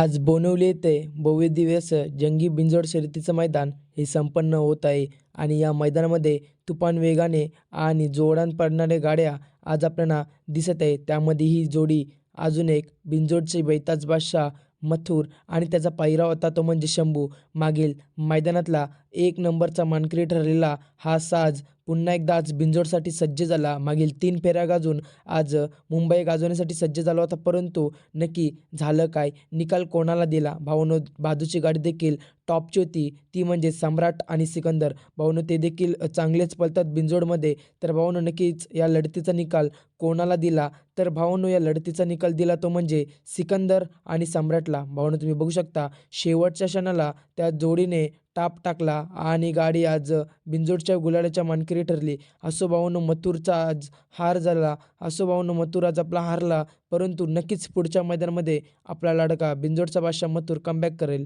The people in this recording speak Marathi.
आज बोनवली येथे भव्यदिव्य असं जंगी बिंजोड शर्यतीचं मैदान हे संपन्न होत आहे. आणि या मैदानामध्ये तुफान वेगाने आणि जोडान पडणाऱ्या गाड्या आज आपल्याला दिसत आहे. त्यामध्ये ही जोडी अजून एक बिंजोडचे बैताज बादशाह मथुर आणि त्याचा पायरा होता तो म्हणजे शंभू. मागील मैदानातला एक नंबरचा मानकरी ठरलेला हा साज पुन्हा एकदा आज बिंजोडसाठी सज्ज झाला. मागील तीन फेऱ्या गाजून आज मुंबई गाजवण्यासाठी सज्ज झाला होता. परंतु नक्की झालं काय? निकाल कोणाला दिला? भावनो बाजूची गाडी देखील टॉपची होती. ती म्हणजे सम्राट आणि सिकंदर. भाऊनं ते देखील चांगलेच पळतात बिंजोडमध्ये तर भाऊनं नक्कीच या लढतीचा निकाल कोणाला दिला? तर भाऊनं या लढतीचा निकाल दिला तो म्हणजे सिकंदर आणि सम्राटला. भाऊनं तुम्ही बघू शकता शेवटच्या क्षणाला त्या जोडीने टाप टाकला आणि गाडी आज बिंजोडच्या गुलालाच्या मानकरी ठरली. असो भाऊनं मथुरचा आज हार झाला असो भाऊनं मथुर आज आपला हारला परंतु नक्कीच पुढच्या मैदानामध्ये आपला लाडका बिंजोडचा बादशाह मथुर कमबॅक करेल.